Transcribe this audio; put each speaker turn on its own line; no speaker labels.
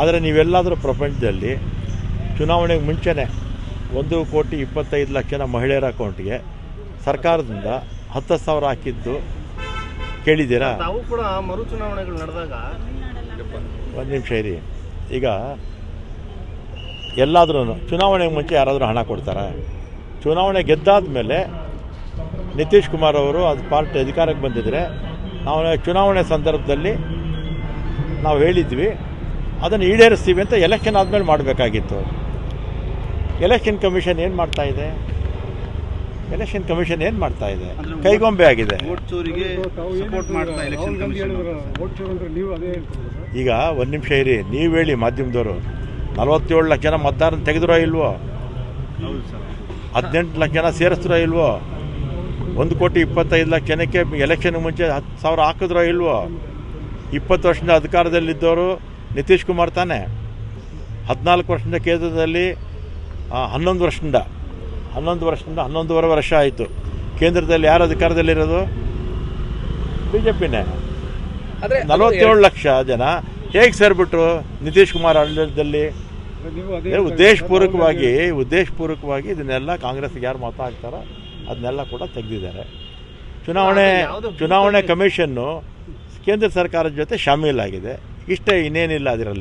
ಆದರೆ ನೀವೆಲ್ಲಾದರೂ ಪ್ರಪಂಚದಲ್ಲಿ ಚುನಾವಣೆಗೆ ಮುಂಚೆನೇ ಒಂದು ಕೋಟಿ ಇಪ್ಪತ್ತೈದು ಲಕ್ಷನ ಜನ ಮಹಿಳೆಯರ ಅಕೌಂಟ್ಗೆ ಸರ್ಕಾರದಿಂದ ಹತ್ತು ಸಾವಿರ ಹಾಕಿದ್ದು ಕೇಳಿದ್ದೀರಾ?
ತಾವು ಕೂಡ ಮರು ಚುನಾವಣೆಗಳು ನಡೆದಾಗ
ಒಂದು ನಿಮಿಷ ಇರಿ. ಈಗ ಎಲ್ಲಾದ್ರೂ ಚುನಾವಣೆಗೆ ಮುಂಚೆ ಯಾರಾದರೂ ಹಣ ಕೊಡ್ತಾರಾ? ಚುನಾವಣೆ ಗೆದ್ದಾದ ಮೇಲೆ ನಿತೀಶ್ ಕುಮಾರ್ ಅವರು ಅದು ಪಾರ್ಟಿ ಅಧಿಕಾರಕ್ಕೆ ಬಂದಿದ್ರೆ ನಾವು ಚುನಾವಣೆ ಸಂದರ್ಭದಲ್ಲಿ ನಾವು ಹೇಳಿದ್ವಿ ಅದನ್ನು ಈಡೇರಿಸ್ತೀವಿ ಅಂತ ಎಲೆಕ್ಷನ್ ಆದಮೇಲೆ ಮಾಡಬೇಕಾಗಿತ್ತು. ಎಲೆಕ್ಷನ್ ಕಮಿಷನ್ ಏನು ಮಾಡ್ತಾ ಇದೆ? ಎಲೆಕ್ಷನ್ ಕಮಿಷನ್ ಏನು ಮಾಡ್ತಾ ಇದೆ? ಕೈಗೊಂಬೆ ಆಗಿದೆ. ಈಗ ಒಂದು ನಿಮಿಷ ಇರಿ ನೀವು ಹೇಳಿ ಮಾಧ್ಯಮದವರು. ನಲವತ್ತೇಳು ಲಕ್ಷ ಜನ ಮತದಾರನ ತೆಗೆದ್ರೋ ಇಲ್ವೋ?
ಹೌದು ಸರ್.
ಹದಿನೆಂಟು ಲಕ್ಷ ಜನ ಸೇರಿಸ್ತಿರೋ ಇಲ್ವೋ? ಒಂದು ಕೋಟಿ ಇಪ್ಪತ್ತೈದು ಲಕ್ಷ ಜನಕ್ಕೆ ಎಲೆಕ್ಷನ್ ಮುಂಚೆ ಹತ್ತು ಸಾವಿರ ಹಾಕಿದ್ರೋ ಇಲ್ವೋ? ಇಪ್ಪತ್ತು ವರ್ಷದಿಂದ ಅಧಿಕಾರದಲ್ಲಿದ್ದವರು ನಿತೀಶ್ ಕುಮಾರ್ ತಾನೆ ಹದಿನಾಲ್ಕು ವರ್ಷದಿಂದ ಕೇಂದ್ರದಲ್ಲಿ ಹನ್ನೊಂದು ವರ್ಷದಿಂದ ಹನ್ನೊಂದು ವರ್ಷದಿಂದ ಹನ್ನೊಂದೂವರೆ ವರ್ಷ ಆಯಿತು. ಕೇಂದ್ರದಲ್ಲಿ ಯಾರು ಅಧಿಕಾರದಲ್ಲಿರೋದು? ಬಿ ಜೆ ಪಿನೇ ನಲವತ್ತೇಳು ಲಕ್ಷ ಜನ. ಹೇಗೆ ಸೇರಿಬಿಟ್ರು ನಿತೀಶ್ ಕುಮಾರ್ ಆಡಳಿತದಲ್ಲಿ? ಉದ್ದೇಶಪೂರ್ವಕವಾಗಿ ಉದ್ದೇಶಪೂರ್ವಕವಾಗಿ ಇದನ್ನೆಲ್ಲ ಕಾಂಗ್ರೆಸ್ಗೆ ಯಾರು ಮತ ಹಾಕ್ತಾರೋ ಅದನ್ನೆಲ್ಲ ಕೂಡ ತೆಗೆದಿದ್ದಾರೆ. ಚುನಾವಣೆ ಚುನಾವಣೆ ಕಮಿಷನ್ನು ಕೇಂದ್ರ ಸರ್ಕಾರದ ಜೊತೆ ಶಾಮೀಲಾಗಿದೆ. ಇಷ್ಟೇ ಇನ್ನೇನಿಲ್ಲ ಅದರಲ್ಲಿ.